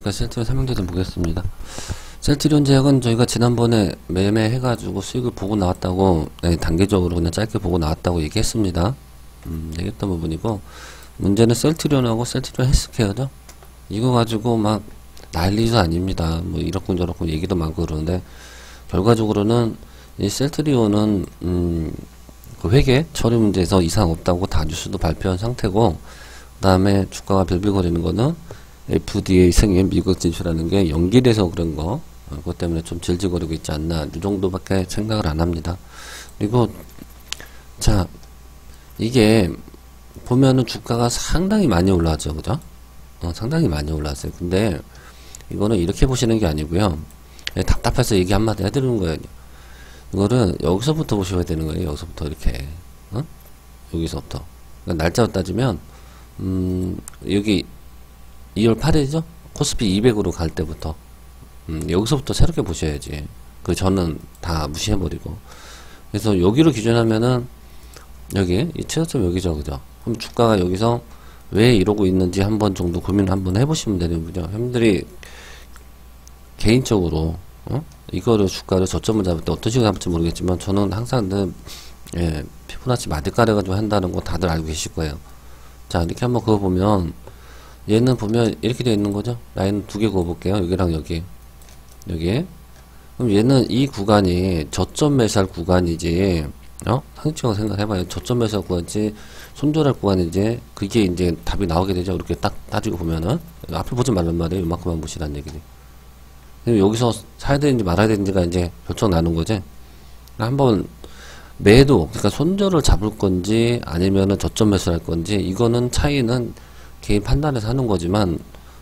그러니까 셀트리온 설명제 좀 보겠습니다. 셀트리온 제약은 저희가 지난번에 매매해가지고 수익을 보고 나왔다고 네, 단계적으로 그냥 짧게 보고 나왔다고 얘기했습니다. 음, 얘기했던 부분이고 문제는 셀트리온하고 셀트리온 헬스케어죠. 이거 가지고 막 난리도 아닙니다. 뭐 이렇고 저렇고 얘기도 많고 그러는데 결과적으로는 이 셀트리온은 음, 그 회계 처리 문제에서 이상 없다고 다 뉴스도 발표한 상태고 그 다음에 주가가 빌빌거리는 거는 FDA 승인 미국 진출하는 게 연기돼서 그런 거 어, 그것 때문에 좀 질질거리고 있지 않나 이 정도밖에 생각을 안 합니다. 그리고 자 이게 보면은 주가가 상당히 많이 올라왔죠, 그죠? 어, 상당히 많이 올라왔어요. 근데 이거는 이렇게 보시는 게 아니고요. 그냥 답답해서 얘기 한마디 해드리는 거예요. 이거를 여기서부터 보셔야 되는 거예요. 여기서부터 이렇게 어? 여기서부터 그러니까 날짜로 따지면 음, 여기 2월 8일이죠? 코스피 200으로 갈 때부터. 음, 여기서부터 새롭게 보셔야지. 그 전은 다 무시해버리고. 그래서 여기로 기준하면은 여기 이 최저점 여기죠 그죠? 그럼 주가가 여기서 왜 이러고 있는지 한 번 정도 고민을 한번 해보시면 되는 거죠. 여러분들이 개인적으로 어? 이거를 주가를 저점을 잡을 때 어떤 식으로 잡을지 모르겠지만 저는 항상 늘 예, 피부나치 마디가래 가지고 한다는 거 다들 알고 계실 거예요. 자 이렇게 한번 그거 보면 얘는 보면 이렇게 되어 있는 거죠? 라인 두 개 그어볼게요. 여기랑 여기. 여기. 그럼 얘는 이 구간이 저점 매살 구간이지 어? 상식적으로 생각해봐요. 저점 매살 구간이지 손절할 구간이지 그게 이제 답이 나오게 되죠? 이렇게 딱 따지고 보면은. 앞을 보지 말란 말이에요. 이만큼만 보시란 얘기지. 그럼 여기서 사야 되는지 말아야 되는지가 이제 결정 나는 거지? 한번 매도 그러니까 손절을 잡을 건지 아니면은 저점 매수를 할 건지 이거는 차이는 개인 판단에서 하는 거지만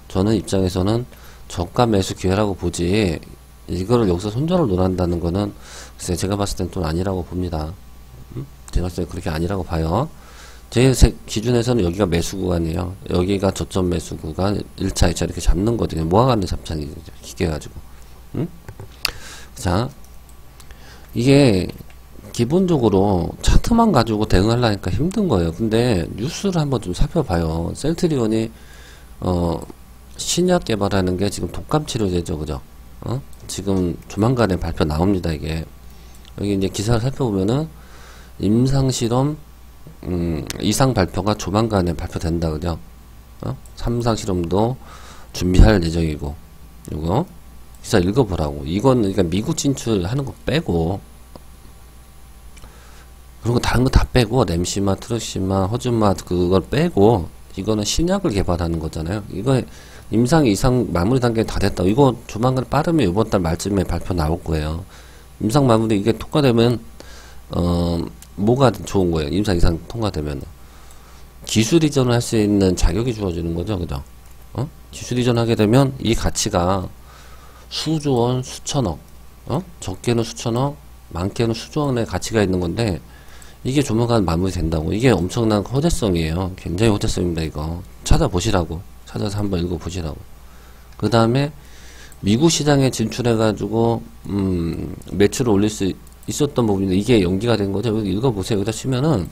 저는 입장에서는 저가 매수 기회라고 보지 이거를 여기서 손절을 논한다는 거는 글쎄 제가 봤을 땐좀 아니라고 봅니다. 음? 제가 봤을 때 그렇게 아니라고 봐요. 제 기준에서는 여기가 매수 구간이에요. 여기가 저점 매수 구간 1차, 2차 이렇게 잡는 거거든요. 모아가는 잡장이죠. 기계 가지고. 음? 자, 이게 기본적으로 차트만 가지고 대응하려니까 힘든 거예요. 근데 뉴스를 한번 좀 살펴봐요. 셀트리온이 어 신약 개발하는 게 지금 독감 치료제죠, 그죠? 어? 지금 조만간에 발표 나옵니다, 이게. 여기 이제 기사를 살펴보면은 임상 실험 음, 이상 발표가 조만간에 발표된다, 그죠? 어? 3상 실험도 준비할 예정이고, 이거 기사 읽어보라고. 이건 그러니까 미국 진출하는 거 빼고 그리고 다른 거 다 빼고 램시마, 트루시마, 허즈마 그걸 빼고 이거는 신약을 개발하는 거잖아요. 이거 임상 이상 마무리 단계 다 됐다. 이거 조만간 빠르면 이번 달 말쯤에 발표 나올 거예요. 임상 마무리 이게 통과되면 어 뭐가 좋은 거예요? 임상 이상 통과되면 기술 이전을 할 수 있는 자격이 주어지는 거죠, 그죠? 어? 기술 이전하게 되면 이 가치가 수조 원, 수천억, 어? 적게는 수천억, 많게는 수조 원의 가치가 있는 건데 이게 조만간 마무리 된다고. 이게 엄청난 호재성이에요. 굉장히 호재성입니다, 이거. 찾아보시라고. 찾아서 한번 읽어보시라고. 그 다음에 미국 시장에 진출해가지고, 음, 매출을 올릴 수 있었던 부분인데 이게 연기가 된 거죠. 여기 읽어보세요. 여기다 치면은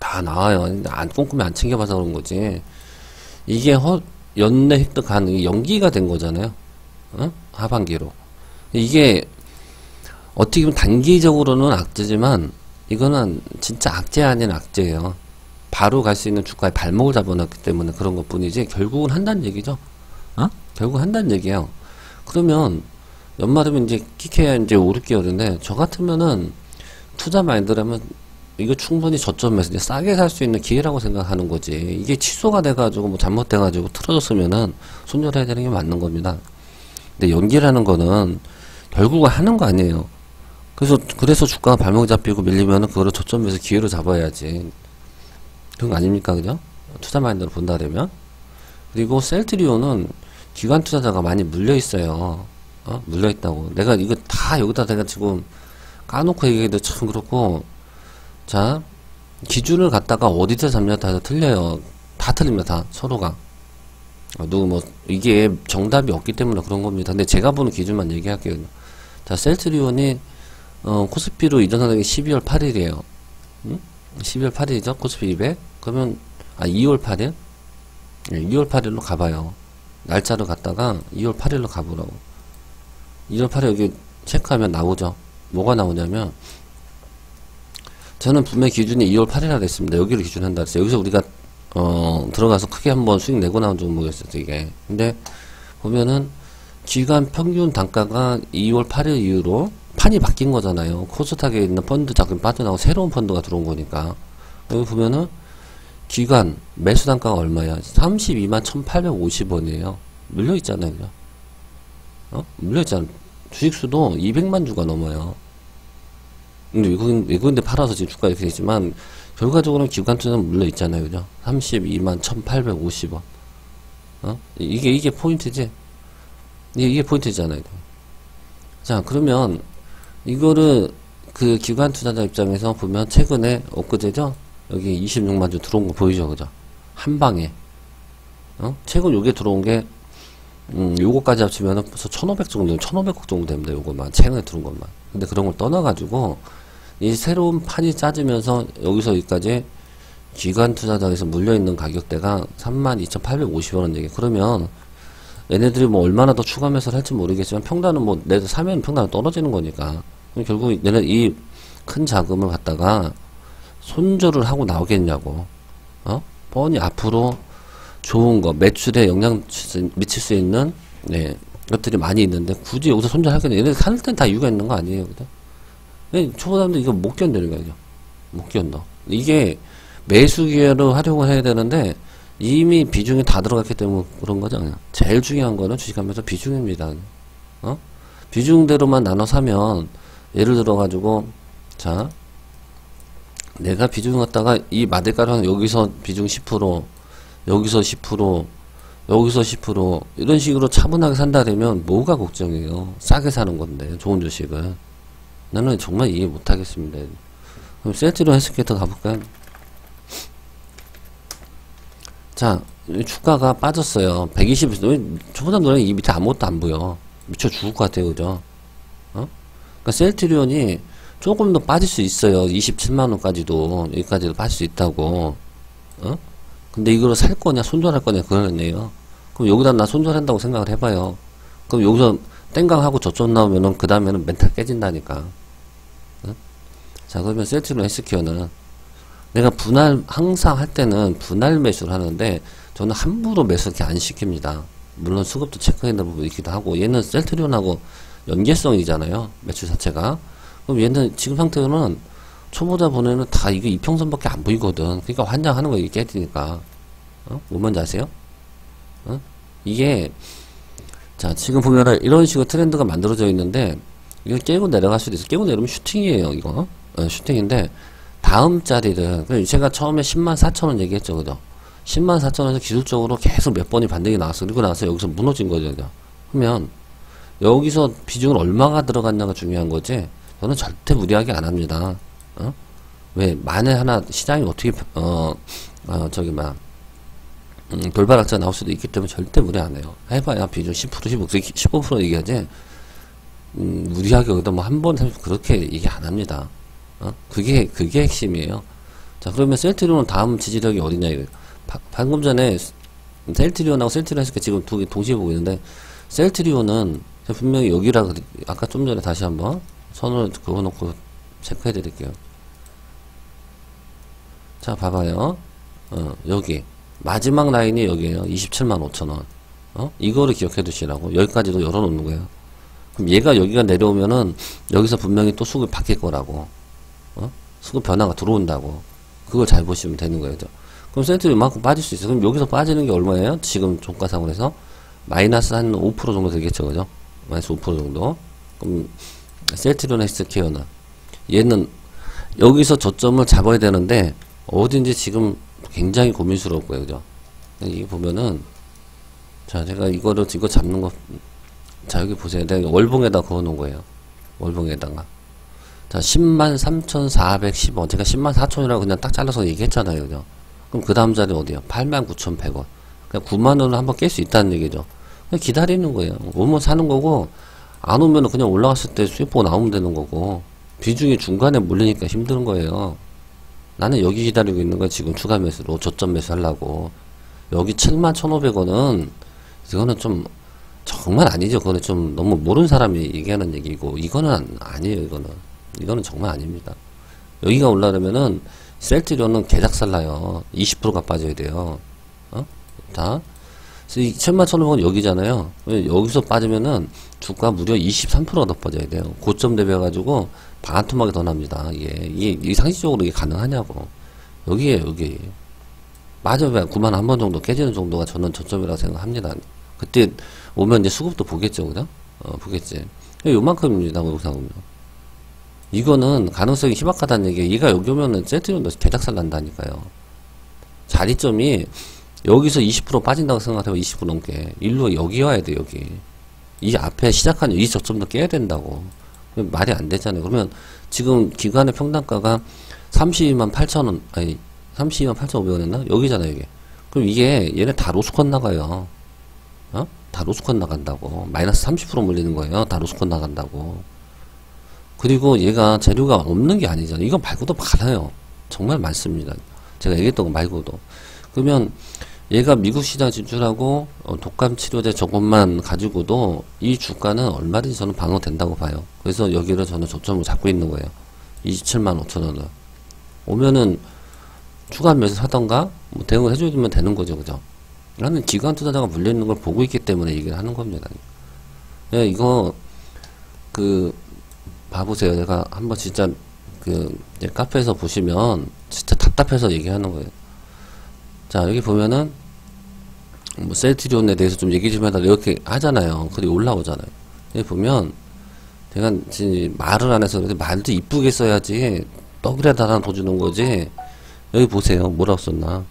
다 나와요. 안, 꼼꼼히 안 챙겨봐서 그런 거지. 이게 허, 연내 획득한 연기가 된 거잖아요. 어? 하반기로. 이게 어떻게 보면 단기적으로는 악재지만 이거는 진짜 악재 아닌 악재예요. 바로 갈 수 있는 주가에 발목을 잡아놨기 때문에 그런 것 뿐이지 결국은 한다는 얘기죠. 어? 결국 한다는 얘기예요. 그러면 연말이면 이제 키케야 이제 오르기어인데 저 같으면은 투자 마인드라면 이거 충분히 저점에서 이제 싸게 살 수 있는 기회라고 생각하는 거지. 이게 취소가 돼가지고 뭐 잘못돼가지고 틀어졌으면은 손절해야 되는 게 맞는 겁니다. 근데 연기라는 거는 결국은 하는 거 아니에요. 그래서 그래서 주가가 발목 잡히고 밀리면은 그거를 저점에서 기회로 잡아야지. 그런 거 아닙니까, 그죠? 투자 마인드로 본다 그러면. 그리고 셀트리온은 기관 투자자가 많이 물려 있어요. 어? 물려 있다고. 내가 이거 다 여기다 내가 지금 까놓고 얘기해도 참 그렇고, 자, 기준을 갖다가 어디서 잡냐 다 틀려요. 다 틀립니다, 다. 서로가. 어, 누구 뭐, 이게 정답이 없기 때문에 그런 겁니다. 근데 제가 보는 기준만 얘기할게요. 자, 셀트리온이 어, 코스피로 이전하는 게 12월 8일이에요. 응? 12월 8일이죠? 코스피 200? 그러면, 아, 2월 8일? 네, 2월 8일로 가봐요. 날짜를 갖다가 2월 8일로 가보라고. 2월 8일 여기 체크하면 나오죠. 뭐가 나오냐면, 저는 분명 기준이 2월 8일이라 그랬습니다. 여기를 기준한다 그랬어요. 여기서 우리가, 어, 들어가서 크게 한번 수익 내고 나온 종목이었어요, 이게. 근데, 보면은, 기간 평균 단가가 2월 8일 이후로 판이 바뀐 거잖아요. 코스닥에 있는 펀드 자금 빠져나오고 새로운 펀드가 들어온 거니까. 여기 보면은, 기간 매수 단가가 얼마야? 32만 1,850원이에요. 물려 있잖아요. 그죠? 어? 물려 있잖아. 주식수도 200만 주가 넘어요. 근데 외국인, 외국인데 팔아서 지금 주가 이렇게 되지만, 결과적으로는 기관 투자는 물려 있잖아요. 그죠? 32만 1,850원. 어? 이게, 이게 포인트지? 이게, 이게 포인트잖아요. 자, 그러면, 이거를, 그 기관 투자자 입장에서 보면, 최근에, 엊그제죠? 여기 26만 주 들어온 거 보이죠? 그죠? 한 방에. 어? 최근 요게 들어온 게, 음, 요거까지 합치면은 벌써 1500 정도, 1500억 정도 됩니다. 요것만. 최근에 들어온 것만. 근데 그런 걸 떠나가지고, 이 새로운 판이 짜지면서 여기서 여기까지 기관 투자자에서 물려있는 가격대가 32,850원 얘기. 그러면, 얘네들이 뭐 얼마나 더 추가 매수를 할지 모르겠지만, 평단은 뭐, 내가 사면 평단은 떨어지는 거니까. 결국 얘네 이큰 자금을 갖다가 손절을 하고 나오겠냐고. 어? 뻔히 앞으로 좋은 거, 매출에 영향 미칠 수 있는, 네, 것들이 많이 있는데, 굳이 여기서 손절하겠냐. 얘네 살 땐 다 이유가 있는 거 아니에요. 그죠? 초보 사람들 이거 못 견디는 거죠. 못 견뎌. 이게 매수 기회로 활용을 해야 되는데, 이미 비중이 다 들어갔기 때문에 그런. 그냥. 제일 중요한 거는 주식하면서 비중입니다. 어? 비중대로만 나눠 사면, 예를 들어 가지고, 자, 내가 비중 갖다가 이 마데카랑 여기서 비중 10%, 여기서 10%, 여기서 10% 이런 식으로 차분하게 산다 그러면 뭐가 걱정이에요. 싸게 사는 건데 좋은 주식을. 나는 정말 이해 못하겠습니다. 그럼 셀트로 헬스케이터 가볼까요? 자, 주가가 빠졌어요. 120, 초보자 노래 이 밑에 아무것도 안 보여. 미쳐 죽을 것 같아요. 그죠? 어? 그러니까 셀트리온이 조금 더 빠질 수 있어요. 27만원까지도, 여기까지도 빠질 수 있다고. 어? 근데 이거를 살 거냐, 손절할 거냐, 그거겠네요. 그럼 여기다 나 손절한다고 생각을 해봐요. 그럼 여기서 땡강하고 저쪽 나오면은, 그 다음에는 멘탈 깨진다니까. 어? 자, 그러면 셀트로 헬스케어는, 내가 분할, 항상 할 때는 분할 매수를 하는데, 저는 함부로 매수 이렇게 안 시킵니다. 물론 수급도 체크해야 되는 부분이 있기도 하고, 얘는 셀트리온하고 연계성이잖아요. 매출 자체가. 그럼 얘는 지금 상태로는 초보자 보내는 다 이게 이평선밖에 안 보이거든. 그러니까 환장하는 거 이게 깨지니까. 어? 뭔지 아세요? 어? 이게 자 지금 보면은 이런 식으로 트렌드가 만들어져 있는데 이거 깨고 내려갈 수도 있어. 깨고 내려면 슈팅이에요. 이거 어, 슈팅인데 다음 자리를 제가 처음에 10만 4천 원 얘기했죠, 그죠? 10만 4천 원에서 기술적으로 계속 몇 번이 반등이 나왔어. 그리고 나서 여기서 무너진 거죠, 그죠? 그러면 여기서 비중을 얼마가 들어갔냐가 중요한 거지. 저는 절대 무리하게 안 합니다. 어? 왜 만에 하나 시장이 어떻게 어, 어 저기 막 음, 돌발악자 나올 수도 있기 때문에 절대 무리 안 해요. 해봐야 비중 10% 15% 15% 얘기하지. 음, 무리하게 여기다 뭐 한 번, 그렇게 얘기 안 합니다. 어? 그게, 그게 핵심이에요. 자, 그러면 셀트리온은 다음 지지력이 어디냐, 이거. 바, 방금 전에 셀트리온하고 셀트리온 했을 때 지금 두 개 동시에 보고 있는데, 셀트리온은 분명히 여기라, 아까 좀 전에 다시 한번 선을 그어놓고 체크해 드릴게요. 자, 봐봐요. 어, 여기. 마지막 라인이 여기에요. 27만 5천원. 어? 이거를 기억해 두시라고. 여기까지도 열어놓는 거예요. 그럼 얘가 여기가 내려오면은, 여기서 분명히 또 수급이 바뀔 거라고. 어? 수급 변화가 들어온다고. 그걸 잘 보시면 되는 거예요. 그럼 센트리 이만큼 빠질 수 있어요. 그럼 여기서 빠지는 게 얼마예요? 지금 종가상으로해서 마이너스 한 5% 정도 되겠죠. 그죠? 마이너스 5% 정도. 그럼, 셀트리온 헬스케어는 얘는 여기서 저점을 잡아야 되는데 어딘지 지금 굉장히 고민스럽고요 그죠 이게 보면은 자 제가 이거를 이거 잡는 거 자 여기 보세요 내가 월봉에다 그어 놓은 거예요 월봉에다가 자 10만 3,410원 제가 10만 4천이라고 그냥 딱 잘라서 얘기했잖아요 그죠? 그럼 그 다음 자리 어디요? 8만 9,100원. 그냥 9만 원을 한번 깰 수 있다는 얘기죠. 그냥 기다리는 거예요. 오면 사는 거고 안 오면 그냥 올라갔을 때 수익 보고 나오면 되는 거고 비중이 중간에 몰리니까 힘든 거예요. 나는 여기 기다리고 있는 거야 지금 추가 매수로 저점 매수 하려고. 여기 7만 1,500원은 이거는 좀 정말 아니죠. 그거는 좀 너무 모르는 사람이 얘기하는 얘기고 이거는 아니에요. 이거는 이거는 정말 아닙니다. 여기가 올라가면은 셀트리온은 개작살나요. 20%가 빠져야 돼요. 어? 자, 이 천만 천오백원 여기잖아요. 여기서 빠지면은 주가 무려 23%가 더 빠져야 돼요. 고점 대비해가지고 반토막이 더 납니다. 이게, 이게, 이게 상식적으로 이게 가능하냐고. 여기에 여기. 맞아요. 9만 한 번 정도 깨지는 정도가 저는 저점이라고 생각합니다. 그때 오면 이제 수급도 보겠죠, 그죠? 어, 보겠지. 요만큼입니다, 여기서 보면. 이거는 가능성이 희박하다는 얘기예요. 얘가 여기 오면은 세트리온도 개작살 난다니까요. 자리점이 여기서 20% 빠진다고 생각하면 20% 넘게. 일로 여기 와야 돼, 여기. 이 앞에 시작한 이 저점도 깨야 된다고. 말이 안 되잖아요. 그러면 지금 기관의 평단가가 32만 8천 원, 아니, 32만 8천5백원 했나? 여기잖아요, 이게. 그럼 이게, 얘네 다 로스컨 나가요. 어? 다 로스컨 나간다고. 마이너스 30% 물리는 거예요. 다 로스컨 나간다고. 그리고 얘가 재료가 없는 게 아니잖아요. 이거 말고도 많아요. 정말 많습니다. 제가 얘기했던 거 말고도. 그러면 얘가 미국 시장 진출하고 어, 독감 치료제 저것만 가지고도 이 주가는 얼마든지 저는 방어된다고 봐요. 그래서 여기를 저는 저점을 잡고 있는 거예요. 27만 5천 원을. 오면은 추가 매수 사던가 뭐 대응을 해주면 되는 거죠. 그죠? 나는 기관 투자자가 물려있는 걸 보고 있기 때문에 얘기를 하는 겁니다. 예, 이거 그 봐보세요. 제가 한번 진짜 그 카페에서 보시면 진짜 답답해서 얘기하는 거예요. 자 여기 보면은 뭐 셀트리온에 대해서 좀 얘기 좀 해달라 이렇게 하잖아요. 그리 올라오잖아요. 여기 보면 제가 지금 말을 안 해서 그런데 말도 이쁘게 써야지 떡이라도 하나 더 주는 거지. 여기 보세요. 뭐라고 썼나?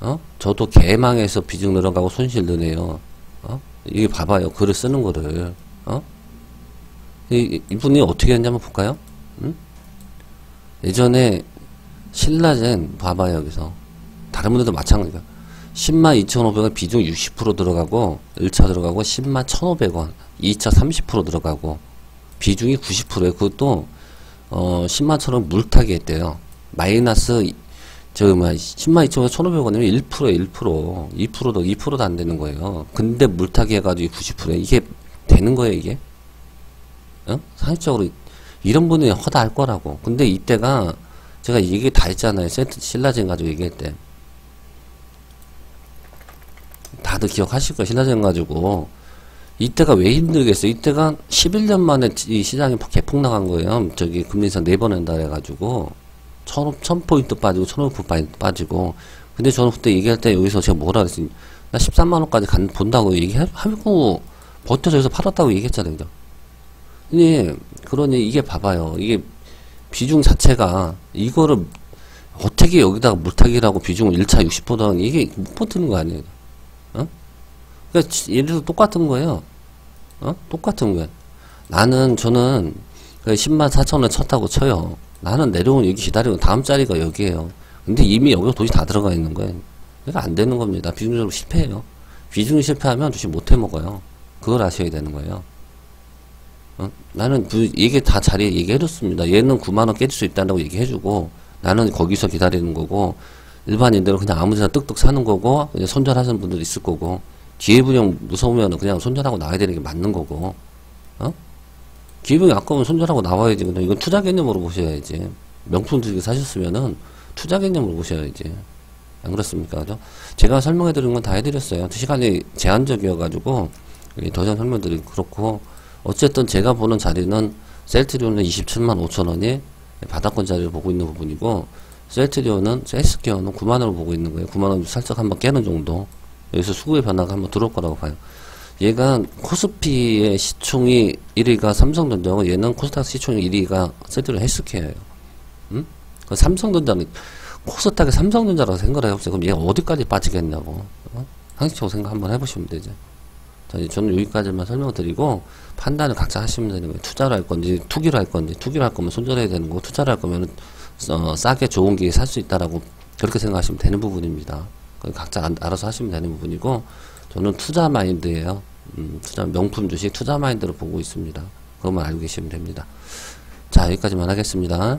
어? 저도 개망해서 비중 늘어가고 손실 느네요. 어? 이게 봐봐요. 글을 쓰는 거를. 어? 이, 이분이 어떻게 했냐면 볼까요? 응? 예전에 신라젠 봐봐요 여기서. 다른 분들도 마찬가지야 10만 2,500원 비중 60% 들어가고 1차 들어가고 10만 1,500원 2차 30% 들어가고 비중이 90%에요. 그것도 어 10만 1,000원 물타기 했대요. 마이너스 저기 뭐야 10만 2,500원 1,500원이면 1%에 1% 2%도 2%도 안 되는 거예요. 근데 물타기 해가지고 90%에 이게 되는 거예요 이게 어? 상식적으로 이런 분이 허다할 거라고. 근데 이때가 제가 얘기 다 했잖아요. 세트 신라젠 가지고 얘기할 때. 다들 기억하실 거예요. 신라젠 가지고. 이때가 왜 힘들겠어요? 이때가 11년 만에 이 시장이 개폭 나간 거예요. 저기 금리 인상 4번 한다 해가지고. 1000포인트 빠지고 1500포인트 빠지고. 근데 저는 그때 얘기할 때 여기서 제가 뭐라 그랬어요? 나 13만원까지 간, 본다고 얘기하고 버텨서 여기서 팔았다고 얘기했잖아요. 그죠? 네, 그러니 이게 봐봐요. 이게 비중 자체가 이거를 어떻게 여기다가 물타기라고 비중을 1차 60%는 이게 못 버티는 거 아니에요. 어? 그러니까 예를 들어 똑같은 거예요. 어? 똑같은 거예요. 나는 저는 10만 그 4천 원 쳤다고 쳐요. 나는 내려온 여기 기다리고 다음 자리가 여기에요. 근데 이미 여기가 돈이 다 들어가 있는 거예요. 그러니까 안 되는 겁니다. 비중적으로 실패해요. 비중 실패하면 주식 못 해먹어요. 그걸 아셔야 되는 거예요. 어? 나는 그 얘기 다 자리에 얘기해줬습니다. 얘는 9만 원 깨질 수 있다고 얘기해주고 나는 거기서 기다리는 거고 일반인들은 그냥 아무 데나 뜩뜩 사는 거고 손절하시는 분들 있을 거고 기회부영 무서우면 그냥 손절하고 나와야 되는 게 맞는 거고 어? 기회부영 아까우면 손절하고 나와야지 근데 이건 투자 개념으로 보셔야지 명품 들게 사셨으면은 투자 개념으로 보셔야지 안 그렇습니까? 그죠? 제가 설명해 드린 건 다 해드렸어요. 시간이 제한적이어가지고 더 이상 설명드리기 그렇고 어쨌든 제가 보는 자리는 셀트리온은 27만 5천 원이 바닥권 자리를 보고 있는 부분이고 셀트리온은 셀스케어는 9만 원을 보고 있는 거예요. 9만 원 살짝 한번 깨는 정도. 여기서 수급의 변화가 한번 들어올 거라고 봐요. 얘가 코스피의 시총이 1위가 삼성전자고 얘는 코스닥 시총이 1위가 셀트리온 헬스케어예요. 음? 그 삼성전자는 코스닥의 삼성전자라고 생각을 해보세요. 그럼 얘가 어디까지 빠지겠냐고. 어? 상식적으로 생각 한번 해보시면 되죠. 자, 저는 여기까지만 설명드리고 판단을 각자 하시면 되는 거예요. 투자를 할 건지 투기를 할 건지 투기를 할 거면 손절해야 되는 거고 투자를 할 거면 어, 싸게 좋은 기회 살 수 있다라고 그렇게 생각하시면 되는 부분입니다. 각자 알아서 하시면 되는 부분이고 저는 투자 마인드예요. 음, 투자 명품 주식 투자 마인드로 보고 있습니다. 그것만 알고 계시면 됩니다. 자 여기까지만 하겠습니다.